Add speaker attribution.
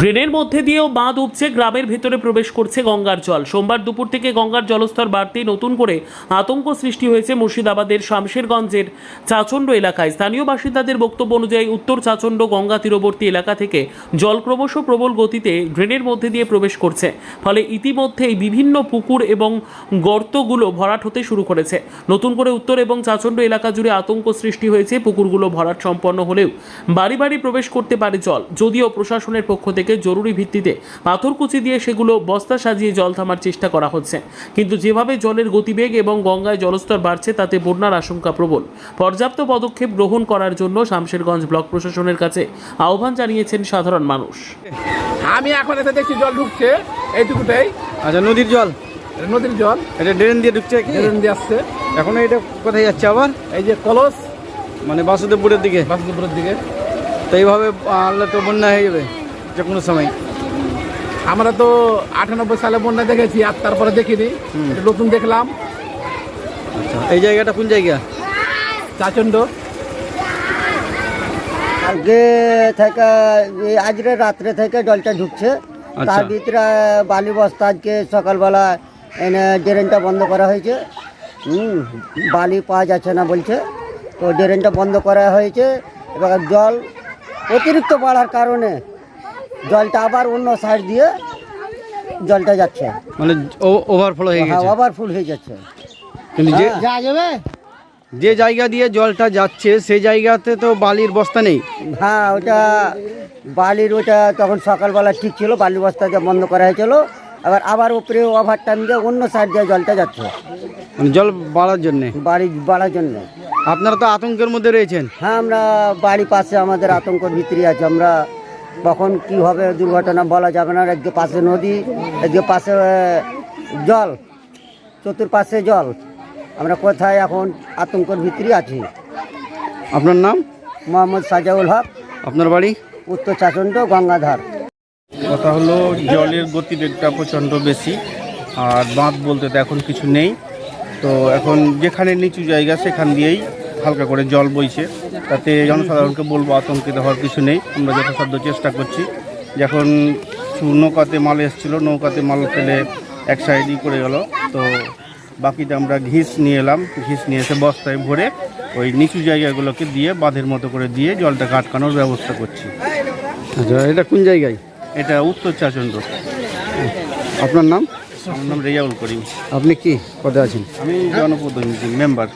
Speaker 1: ড্রেনের মধ্যে দিয়েও বাঁধ উপচে গ্রামের ভেতরে প্রবেশ করছে গঙ্গার জল। সোমবার দুপুর থেকে গঙ্গার জলস্তর বাড়তেই নতুন করে আতঙ্ক সৃষ্টি হয়েছে মুর্শিদাবাদের শামশেরগঞ্জের চাচণ্ড এলাকায়। স্থানীয় বাসিন্দাদের বক্তব্য অনুযায়ী উত্তর চাচণ্ড গঙ্গা তীরবর্তী এলাকা থেকে জল ক্রমশ প্রবল গতিতে ড্রেনের মধ্যে দিয়ে প্রবেশ করছে। ফলে ইতিমধ্যেই বিভিন্ন পুকুর এবং গর্তগুলো ভরাট হতে শুরু করেছে। নতুন করে উত্তর এবং চাচণ্ড এলাকা জুড়ে আতঙ্ক সৃষ্টি হয়েছে। পুকুরগুলো ভরাট সম্পন্ন হলেও বাড়ি বাড়ি প্রবেশ করতে পারে জল। যদিও প্রশাসনের পক্ষ থেকে জরুরি ভিত্তিতে পাথরকুচি দিয়ে সেগুলো বস্তা সাজিয়ে জল থামার চেষ্টা করা হচ্ছে। কিন্তু যেভাবে জলের গতিবেগ এবং গঙ্গায় জলস্তর বাড়ছে তাতে বন্যার আশঙ্কা প্রবল। পর্যাপ্ত পদক্ষেপ গ্রহণ করার জন্য শামশেরগঞ্জ ব্লক প্রশাসনের কাছে আহ্বান জানিয়েছেন সাধারণ মানুষ।
Speaker 2: আমি এখন এসে দেখছি জল ঢুকছে এইটুকুটাই
Speaker 3: আচ্ছা নদীর জল?
Speaker 2: নদীর জল।
Speaker 3: এটা ড্রেন দিয়ে ঢুকছে কি?
Speaker 2: ড্রেন দিয়ে আসছে।
Speaker 3: এখন এটা কোথায় যাচ্ছে আবার?
Speaker 2: এই যে কলস।
Speaker 3: মানে বাসুদেবপুরের দিকে?
Speaker 2: বাসুদেবপুরের দিকে।
Speaker 3: তো এইভাবে আনলে তো বন্যা হয়ে যাবে। যে কোনো সময়।
Speaker 2: আমরা তো আটানব্বই সালে বন্যা দেখেছি আর তারপরে দেখিনি। এটা নতুন দেখলাম।
Speaker 3: আচ্ছা এই জায়গাটা কোন জায়গা?
Speaker 2: চাচণ্ড
Speaker 4: আজকে থেকে এই আজকে রাত্রে থেকে জলটা ঢুকছে।
Speaker 3: আচ্ছা।
Speaker 4: তার ভিতরে বালি বস্তা আজকে সকালবেলা এনে ড্রেনটা বন্ধ করা হয়েছে। হুম বালি পাওয়া যাচ্ছে না বলছে। তো ড্রেনটা বন্ধ করা হয়েছে। এবার জল অতিরিক্ত বাড়ার কারণে জলটা আবার অন্য সাইড দিয়ে জলটা যাচ্ছে।
Speaker 3: মানে ওভারফ্লো হয়ে
Speaker 4: হ্যাঁ
Speaker 3: গেছে।
Speaker 4: আবার ফুল হয়ে যাচ্ছে।
Speaker 3: কিন্তু যে
Speaker 4: যা যাবে?
Speaker 3: যে জায়গা দিয়ে জলটা যাচ্ছে সেই জায়গাতে তো বালির বস্তা নেই।
Speaker 4: হ্যাঁ ওটা বালির ওটা তখন সকালবেলা ঠিক ছিল বালির বস্তা দিয়ে বন্ধ করা হয়েছিল। আবার আবার উপরে ওভার টাইম দিয়ে অন্য সাইড দিয়ে জলটা যাচ্ছে।
Speaker 3: মানে জল বাড়ার জন্যে।
Speaker 4: বাড়ি বাড়ার জন্য।
Speaker 3: আপনারা তো আতঙ্কের মধ্যে রয়েছেন।
Speaker 4: হ্যাঁ আমরা বাড়ি পাশে আমাদের আতঙ্কর ভিতরে আছে। আমরা কখন কি হবে দুর্ঘটনা বলা যাবে না একদিকে পাশে নদী একদিকে পাশে জল চতুর্পাশে জল। আমরা কোথায় এখন আতঙ্কর ভিতরে আছি?
Speaker 3: আপনার নাম?
Speaker 4: মোহাম্মদ সাজাউল হক।
Speaker 3: আপনার বাড়ি?
Speaker 4: উত্তর চাচণ্ড গঙ্গাধার।
Speaker 5: কথা হলো জলের গতিবেগটা প্রচণ্ড বেশি আর বাঁধ বলতে তো এখন কিছু নেই। তো এখন যেখানে নিচু জায়গা সেখান দিয়েই হালকা করে জল বইছে। তাতে জনসাধারণকে বলব আতঙ্কিত হওয়ার কিছু নেই। আমরা যথাসাধ্য চেষ্টা করছি। যখন নৌকাতে মাল এসেছিল নৌকাতে মাল ফেলে এক সাইডই করে গেল। তো বাকিটা আমরা ঘিস নিয়ে এলাম। ঘিস নিয়ে এসে বস্তায় ভরে ওই নিচু জায়গাগুলোকে দিয়ে বাঁধের মতো করে দিয়ে জলটাকে আটকানোর ব্যবস্থা করছি।
Speaker 3: আচ্ছা এটা কোন জায়গায়?
Speaker 5: এটা উত্তর চাচন্দ্র
Speaker 3: আপনার নাম?
Speaker 5: আমার নাম রেজাউল করিম।
Speaker 3: আপনি কি? পদে আছেন?
Speaker 5: আমি জনপ্রতিনিধি মেম্বার।